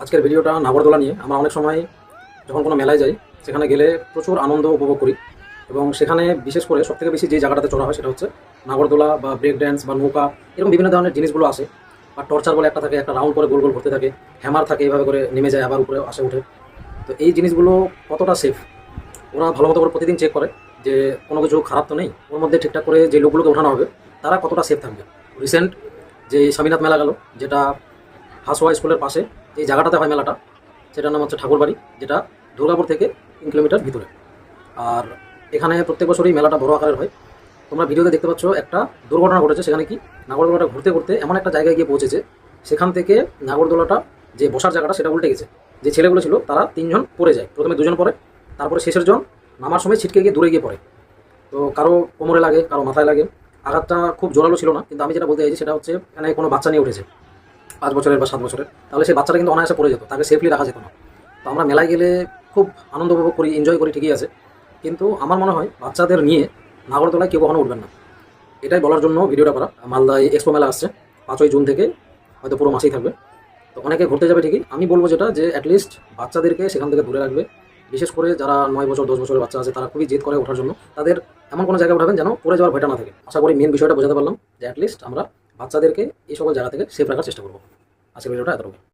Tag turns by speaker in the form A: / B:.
A: আজকের ভিডিওটা নাগরদোলা নিয়ে আমরা অনেক সময় যখন কোনো মেলায় যাই, সেখানে গেলে প্রচুর আনন্দ উপভোগ করি। এবং সেখানে বিশেষ করে সবথেকে বেশি যে জায়গাটাতে চড়া হয় সেটা হচ্ছে নাগরদোলা বা ব্রেক ড্যান্স বা নৌকা, এরকম বিভিন্ন ধরনের জিনিসগুলো আসে। বা টর্চার বলে একটা থাকে, একটা রাউন্ড করে গোল গোল ঘুরতে থাকে, হ্যামার থাকে এইভাবে করে নেমে যায়, আবার উপরে আসে উঠে তো এই জিনিসগুলো কতটা সেফ ওরা ভালো মতো করে প্রতিদিন চেক করে যে কোনো কিছু খারাপ তো নেই, ওর মধ্যে ঠিকঠাক করে যে লোকগুলোকে ওঠানো হবে, তারা কতটা সেফ থাকবে। রিসেন্ট যে স্বামীনাথ মেলা গেল, যেটা হাসোয়া স্কুলের পাশে যে জায়গাটাতে হয় মেলাটা। সেটার নাম হচ্ছে ঠাকুরবাড়ি, যেটা দুর্গাপুর থেকে তিন কিলোমিটার ভিতরে। আর এখানে প্রত্যেক বছরই মেলাটা বড় আকারের হয়। তোমরা ভিডিওতে দেখতে পাচ্ছ একটা দুর্ঘটনা ঘটেছে, সেখানে কি নাগরদোলাটা ঘুরতে ঘুরতে এমন একটা জায়গায় গিয়ে পৌঁছেছে, সেখান থেকে নাগরদোলাটা যে বসার জায়গাটা সেটা উল্টে গেছে। যে ছেলেগুলো ছিল, তারা তিনজন পড়ে যায়। প্রথমে দুজন পড়ে, তারপরে শেষের জন নামার সময় ছিটকে গিয়ে দূরে গিয়ে পড়ে। তো কারও কোমরে লাগে, কারও মাথায় লাগে। আঘাতটা খুব জোরালো ছিল না, কিন্তু আমি যেটা বলতে চাইছি সেটা হচ্ছে, এখানে কোনো বাচ্চা নিয়ে উঠেছে। পাঁচ বছরের বা সাত বছরের, তাহলে সেই বাচ্চাটা কিন্তু অনায়াসে পড়ে যেত, তাকে সেফলি রাখা যেত না। তো আমরা মেলায় গেলে খুব আনন্দ উপভোগ করি এনজয় করি, ঠিকই আছে। কিন্তু আমার মনে হয় বাচ্চাদের নিয়ে নাগরতলায় কেউ কখনো উঠবেন না। এটাই বলার জন্য ভিডিওটা করা। মালদায় এক্সপো মেলা আসছে, পাঁচই জুন থেকে, হয়তো পুরো মাসেই থাকবে। তো অনেকে ঘুরতে যাবে ঠিকই। আমি বলব যেটা যে অ্যাটলিস্ট বাচ্চাদেরকে সেখান থেকে দূরে রাখবে। বিশেষ করে যারা নয় বছর, দশ বছরের বাচ্চা আছে, তারা খুবই জেদ করে ওঠার জন্য। তাদের এমন কোনো জায়গায় উঠাবেন যেন পড়ে যাওয়ার ভয়টা না থাকে। আশা করি মেন বিষয়টা বোঝাতে পারলাম যে অ্যাটলিস্ট আমরা বাচ্চাদেরকে এই সকল জায়গা থেকে সেফ রাখার চেষ্টা করব। আজকের ভিডিওটা এতটুকু